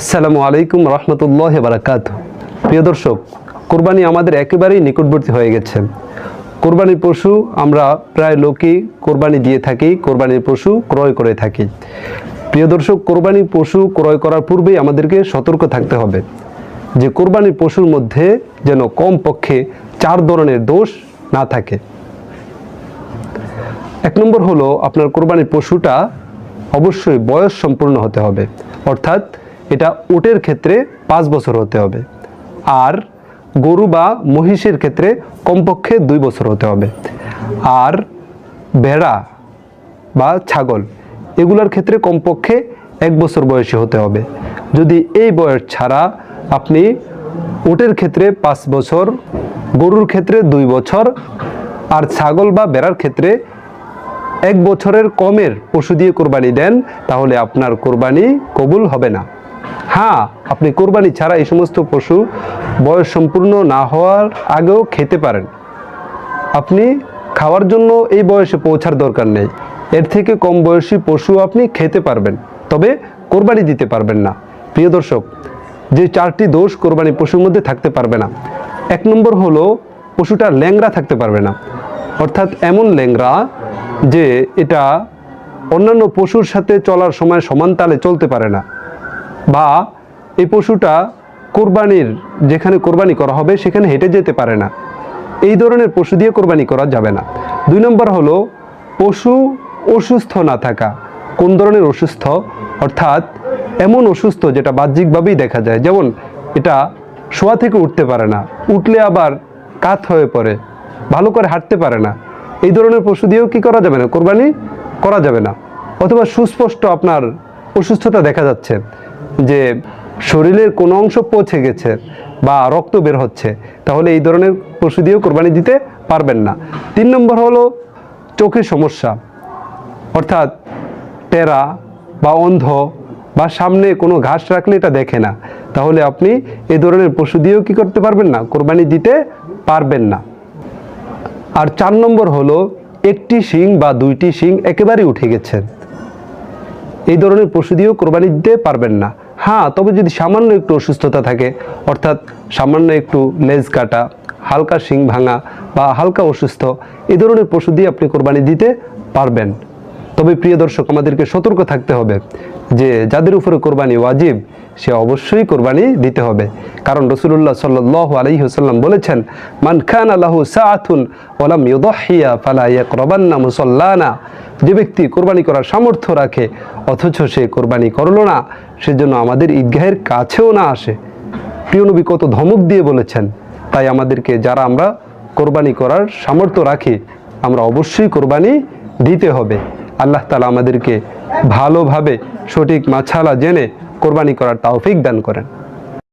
আসসালামু আলাইকুম রহমতুল্লাহ বারাকাত প্রিয় দর্শক, কোরবানি আমাদের একেবারেই নিকটবর্তী হয়ে গেছে। কোরবানির পশু আমরা প্রায় লোকই কোরবানি দিয়ে থাকি, কোরবানির পশু ক্রয় করে থাকি। প্রিয় দর্শক, কোরবানির পশু ক্রয় করার পূর্বেই আমাদেরকে সতর্ক থাকতে হবে যে কোরবানির পশুর মধ্যে যেন কম পক্ষে চার ধরনের দোষ না থাকে। এক নম্বর হলো, আপনার কোরবানির পশুটা অবশ্যই বয়স সম্পূর্ণ হতে হবে। অর্থাৎ এটা উটের ক্ষেত্রে পাঁচ বছর হতে হবে। আর গরু বা মহিষের ক্ষেত্রে কমপক্ষে দুই বছর হতে হবে। আর ভেড়া বা ছাগল, এগুলোর ক্ষেত্রে কমপক্ষে এক বছর বয়সী হতে হবে। যদি এই বয়স ছাড়া আপনি উটের ক্ষেত্রে পাঁচ বছর, গরুর ক্ষেত্রে দুই বছর, আর ছাগল বা বেড়ার ক্ষেত্রে এক বছরের কমের পশু দিয়ে কোরবানি দেন, তাহলে আপনার কোরবানি কবুল হবে না। হ্যাঁ আপনি কোরবানি ছাড়া এই সমস্ত পশু বয়স সম্পূর্ণ না হওয়ার আগেও খেতে পারেন। আপনি খাওয়ার জন্য এই বয়সে পৌঁছার দরকার নেই। এর থেকে কম বয়সী পশু আপনি খেতে পারবেন, তবে কোরবানি দিতে পারবেন না। প্রিয় দর্শক, যে চারটি দোষ কোরবানি পশুর মধ্যে থাকতে পারবে না। এক নম্বর হলো পশুটা ল্যাংরা থাকতে পারবে না। অর্থাৎ এমন ল্যাংরা যে এটা অন্যান্য পশুর সাথে চলার সময় সমান তালে চলতে পারে না। বা এই পশুটা কোরবানির, যেখানে কোরবানি করা হবে, সেখানে হেঁটে যেতে পারে না। এই ধরনের পশু দিয়ে কোরবানি করা যাবে না। দুই নম্বর হলো, পশু অসুস্থ না থাকা। কোন ধরনের অসুস্থ? অর্থাৎ এমন অসুস্থ যেটা বাহ্যিকভাবেই দেখা যায়। যেমন এটা শোয়া থেকে উঠতে পারে না। উঠলে আবার কাত হয়ে পড়ে, ভালো করে হাঁটতে পারে না। এই ধরনের পশু দিয়েও কি করা যাবে না? কোরবানি করা যাবে না। অথবা সুস্পষ্ট আপনার অসুস্থতা দেখা যাচ্ছে। যে শরীরের কোনো অংশ পচে গেছে বা রক্ত বের হচ্ছে, তাহলে এই ধরনের পশু দিয়েও কোরবানি দিতে পারবেন না। তিন নম্বর হলো চোখের সমস্যা, অর্থাৎ টেরা বা অন্ধ বা সামনে কোনো ঘাস রাখলে এটা দেখে না। তাহলে আপনি এই ধরনের পশু দিয়েও কী করতে পারবেন না, কোরবানি দিতে পারবেন না। আর চার নম্বর হলো একটি শিং বা দুইটি শিং একেবারেই উঠে গেছে। এই ধরনের পশু দিয়েও কোরবানি দিতে পারবেন না। হ্যাঁ তবে যদি সামান্য একটু অসুস্থতা থাকে, অর্থাৎ সামান্য একটু লেজ কাটা, হালকা শিং ভাঙা বা হালকা অসুস্থ, এ ধরনের পশু দিয়ে আপনি কোরবানি দিতে পারবেন। তবে প্রিয় দর্শক, আমাদেরকে সতর্ক থাকতে হবে যে, যাদের উপরে কোরবানি ওয়াজিব, সে অবশ্যই কোরবানি দিতে হবে। কারণ রসুল্লাহ সাল্লাহ আলহি হাসাল্লাম বলেছেন, মান খান আল্লাহু সাআথুন ওলাম ইউদহিয়া ফালা ইয়াকরাবান্না মুসাল্লানা। যে ব্যক্তি কোরবানি করার সামর্থ্য রাখে, অথচ সে কোরবানি করল না, সেজন্য আমাদের ঈদগাহের কাছেও না আসে। প্রিয় নবী কত ধমক দিয়ে বলেছেন, তাই আমাদেরকে যারা আমরা কোরবানি করার সামর্থ্য রাখি, আমরা অবশ্যই কোরবানি দিতে হবে। আল্লাহ তালা আমাদেরকে ভালোভাবে সঠিক মাছালা জেনে কোরবানি করার তাওফিক দান করেন।